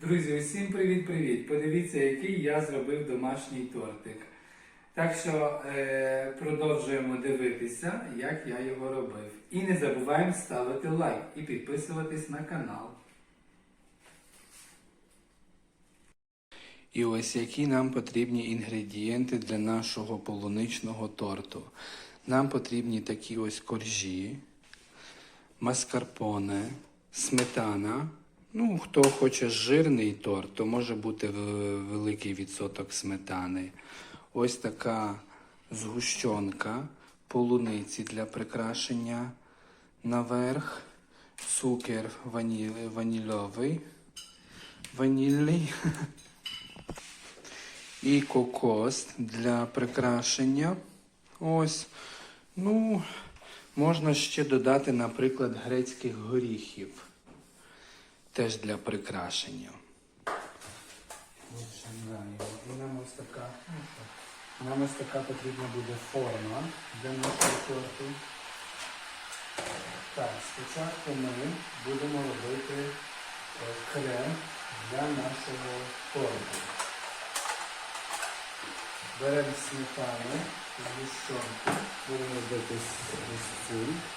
Друзі, усім привіт-привіт! Подивіться, який я зробив домашній тортик. Так що е, продовжуємо дивитися, як я його робив. І не забуваємо ставити лайк і підписуватись на канал. І ось які нам потрібні інгредієнти для нашого полуничного торту. Нам потрібні такі ось коржі, маскарпоне, сметана. Ну, хто хоче жирний торт, то може бути великий відсоток сметани. Ось така згущенка, полуниці для прикрашення наверх, цукер вані... ванільовий, ванільний і кокос для прикрашення. Ось. Ну, можна ще додати, наприклад, грецьких горіхів. Теж для прикрашення. І нам ось така. Нам ось така потрібна буде форма для нашого торту. Так, спочатку ми будемо робити е, крем для нашого торту. Беремо сметану, згущенку, будемо робити ось цю.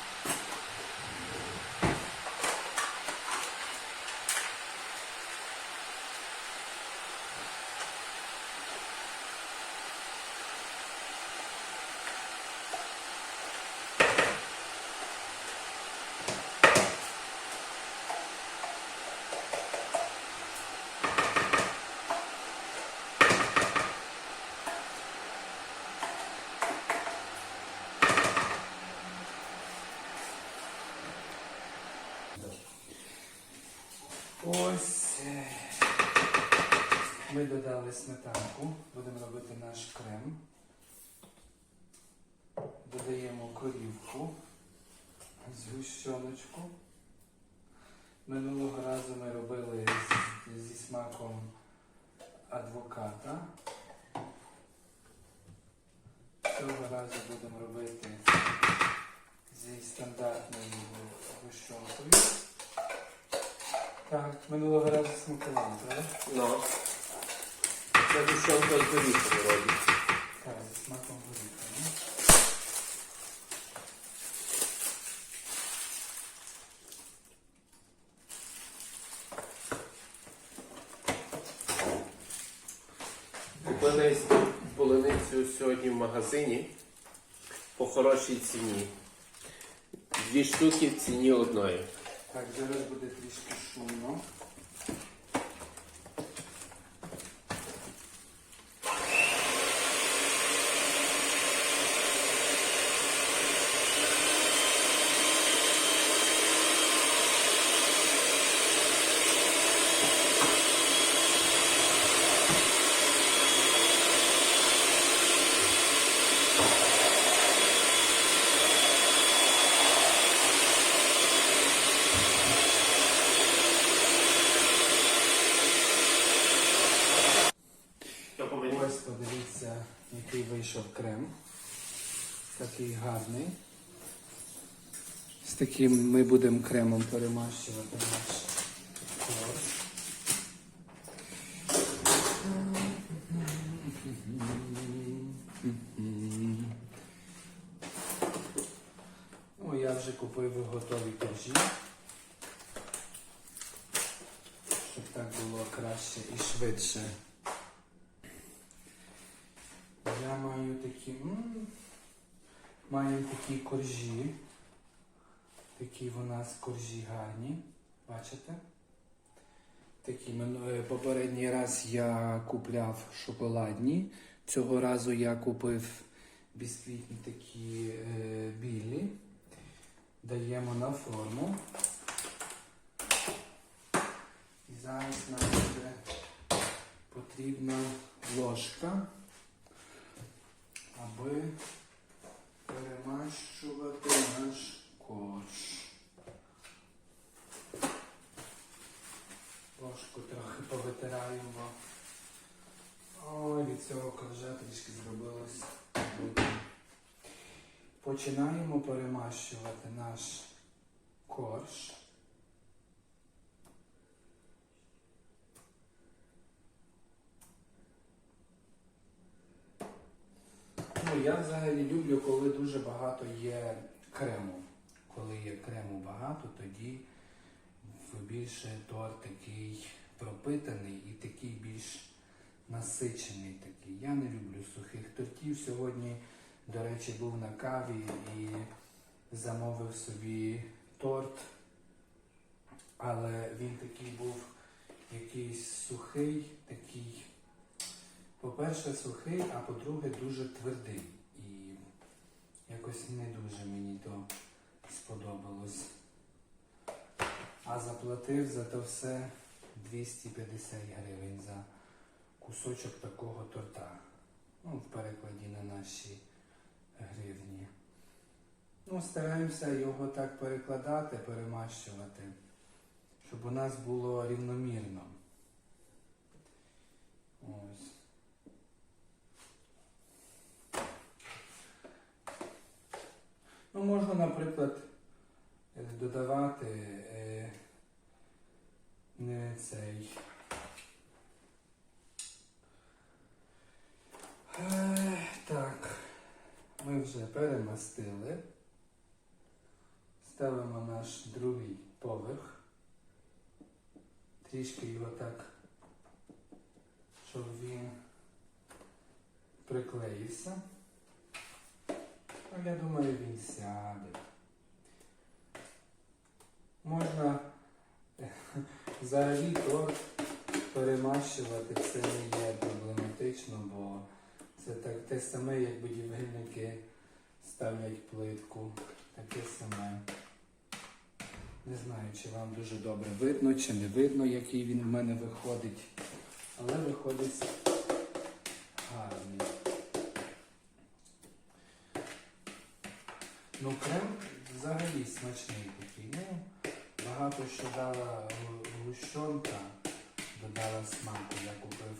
Ось е, ми додали сметанку, будемо робити наш крем. Додаємо корівку, згущеночку. Минулого разу ми робили з- зі смаком адвоката. Цього разу будемо робити зі стандартною згущенкою. Так, минулого разу смакували, правда? Ну. Це душонка з горіхом робить. Так, зі смаком горіха. ну. Купили полуницю сьогодні в магазині по хорошій ціні. Дві штуки в ціні одної. Так, зараз буде трішки шумно. Ось подивіться, який вийшов крем. Такий гарний. З таким ми будемо кремом перемащувати наш торт. О, я вже купив готові коржі. Щоб так було краще і швидше. Я маю такі. Маю такі коржі. Такі у нас коржі гарні. Бачите? Такі е, попередній раз я купляв шоколадні. Цього разу я купив бісквітні такі е, білі. Даємо на форму. І зараз нам буде потрібна ложка аби перемащувати наш корж. протираємо. Ой, від цього коржа трішки зробилось. Починаємо перемащувати наш корж. Ну, Я взагалі люблю, коли дуже багато є крему. Коли є крему багато, тоді більше торт такий пропитаний і такий більш насичений такий. Я не люблю сухих тортів. Сьогодні, до речі, був на каві і замовив собі торт, але він такий був якийсь сухий, такий. По-перше, сухий, а по-друге, дуже твердий. І якось не дуже мені то сподобалось. А заплатив за то все 250 гривень за кусочок такого торта. Ну, в перекладі на наші гривні. Ну, стараємося його так перекладати, перемащувати, щоб у нас було рівномірно. Ось. Ну, можна, наприклад, додавати е, цей. Е, так, ми вже перемастили. Ставимо наш другий поверх. Трішки його так, щоб він приклеївся. Ну, я думаю, він сяде. Можна взагалі торт перемащувати, це не є проблематично, бо це так, те саме, як будівельники ставлять плитку. Таке саме. Не знаю, чи вам дуже добре видно, чи не видно, який він в мене виходить. Але виходить гарний. Ну, крем взагалі смачний такий. Ну, багато що дала гущонка, додала смаку, я купив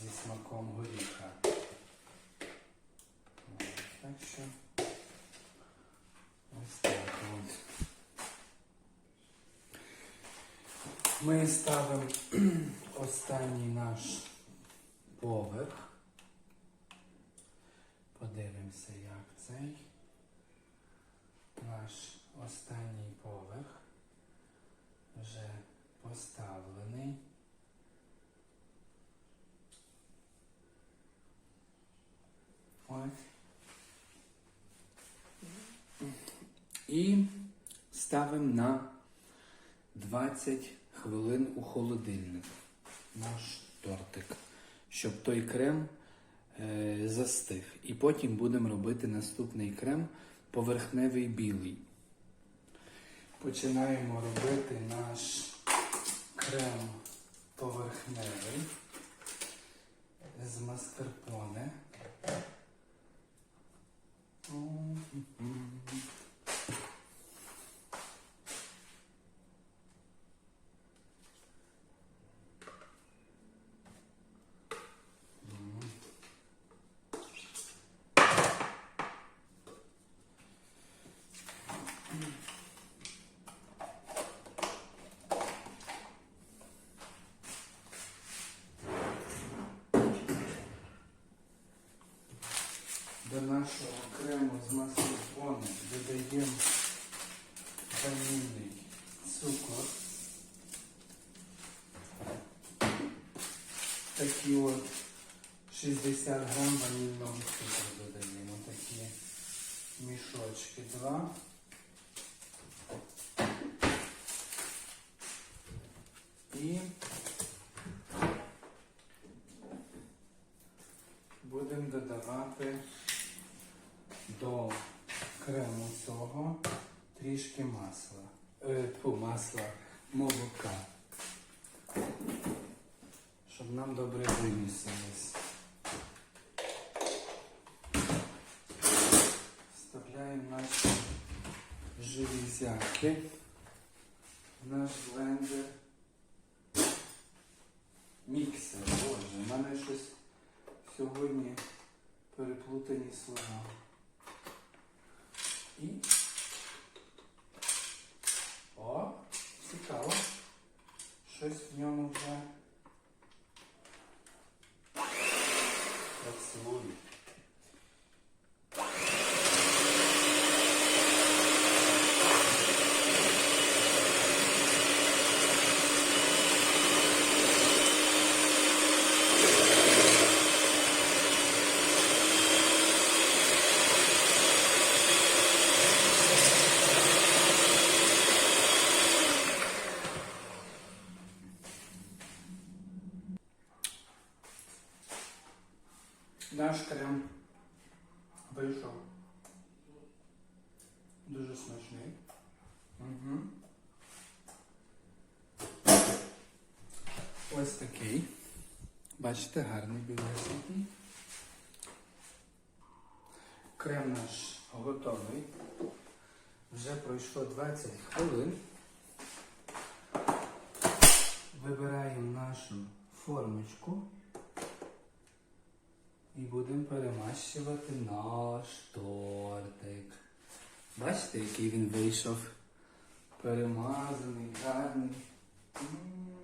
зі смаком горіха. Так що ось так от. Ми ставимо останній наш поверх. Подивимося, як цей наш останній поверх вже поставлений. Ось. І ставимо на 20 хвилин у холодильник наш тортик, щоб той крем е, застиг. І потім будемо робити наступний крем поверхневий білий. Починаємо робити наш крем поверхневий з маскарпоне. М-м-м. До нашого крему з маслофону додаємо ванільний цукор. Такі от 60 грам ванільного цукру додаємо. Такі мішочки два. І будемо додавати до крему цього трішки масла. Е, тьфу, масла молока. Щоб нам добре вимісилось. Вставляємо наші железяки наш блендер. Міксер, боже, в мене щось сьогодні переплутані слова. І. О, цікаво. Щось в ньому вже працює. Наш крем вийшов. Дуже смачний. Угу. Ось такий. Бачите, гарний білесенький. Крем наш готовий. Вже пройшло 20 хвилин. Вибираємо нашу формочку і будемо перемащувати наш тортик. Бачите, який він вийшов? Перемазаний, гарний. М.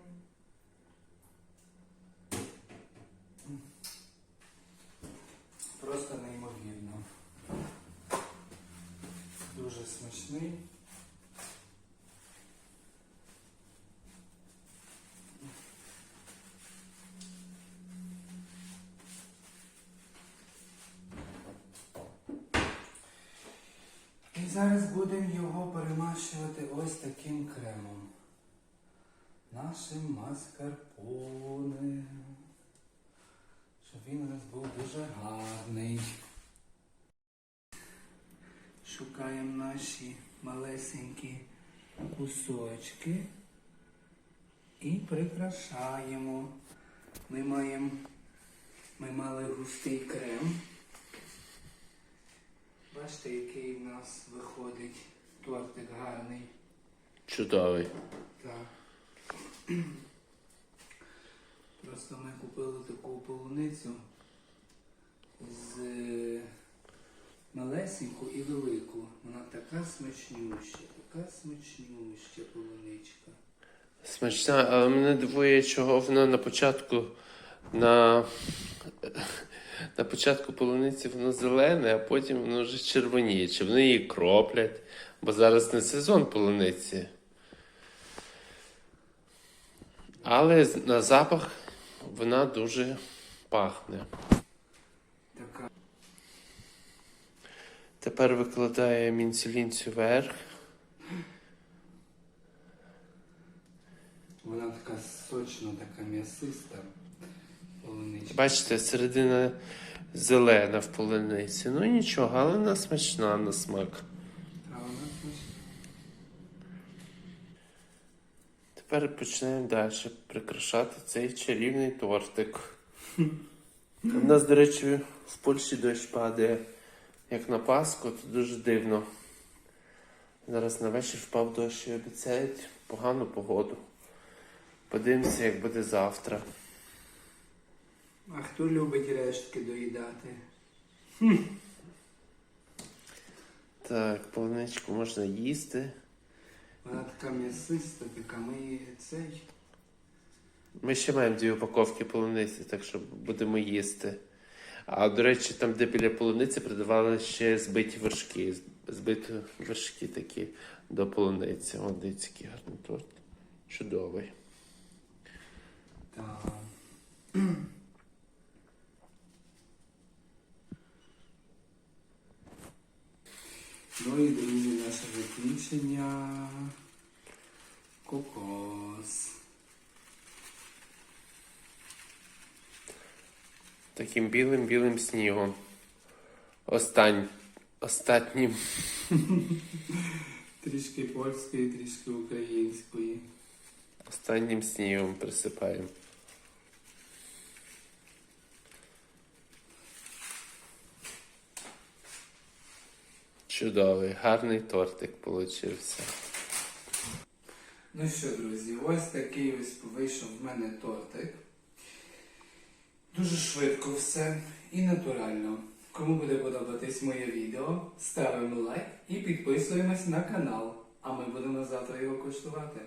Просто неймовірно. Дуже смачний. І зараз будемо його перемащувати ось таким кремом. Нашим маскарпоне. Щоб він у нас був дуже гарний. Шукаємо наші малесенькі кусочки і прикрашаємо. Ми маємо, ми мали густий крем. Бачите, який в нас виходить тортик гарний. Чудовий. Так. Просто ми купили таку полуницю з малесеньку і велику. Вона така смачнюща, така смачнюща полуничка. Смачна, але мене дивує, чого воно на початку на, на початку полуниці воно зелене, а потім воно вже червоніє. Чи вони її кроплять, бо зараз не сезон полуниці. Але на запах вона дуже пахне. Тепер викладає мінцелінцю вверх. Вона така сочна, така м'ясиста полуничка. Бачите, середина зелена в полуниці. Ну нічого, але вона смачна на смак. Тепер почнемо далі прикрашати цей чарівний тортик. У нас, до речі, в Польщі дощ падає, як на Пасху, то дуже дивно. Зараз на вечір впав дощ і обіцяють погану погоду. Подивимося, як буде завтра. А хто любить рештки доїдати? Так, полуничку можна їсти. Вона така м'ясиста, така ми її цей. Ми ще маємо дві упаковки полуниці, так що будемо їсти. А до речі, там, де біля полуниці продавали ще збиті вершки. Збиті вершки такі до полуниці. О, дивіться, який гарний торт. Чудовий. Так. Ну і друзі, наше закінчення. Кокос. Таким білим-білим снігом. Остань... Остатнім. Трішки польської, трішки української. Останнім снігом присипаємо. Чудовий, гарний тортик получився. Ну що, друзі, ось такий ось вийшов в мене тортик. Дуже швидко все і натурально. Кому буде подобатись моє відео, ставимо лайк і підписуємось на канал. А ми будемо завтра його коштувати.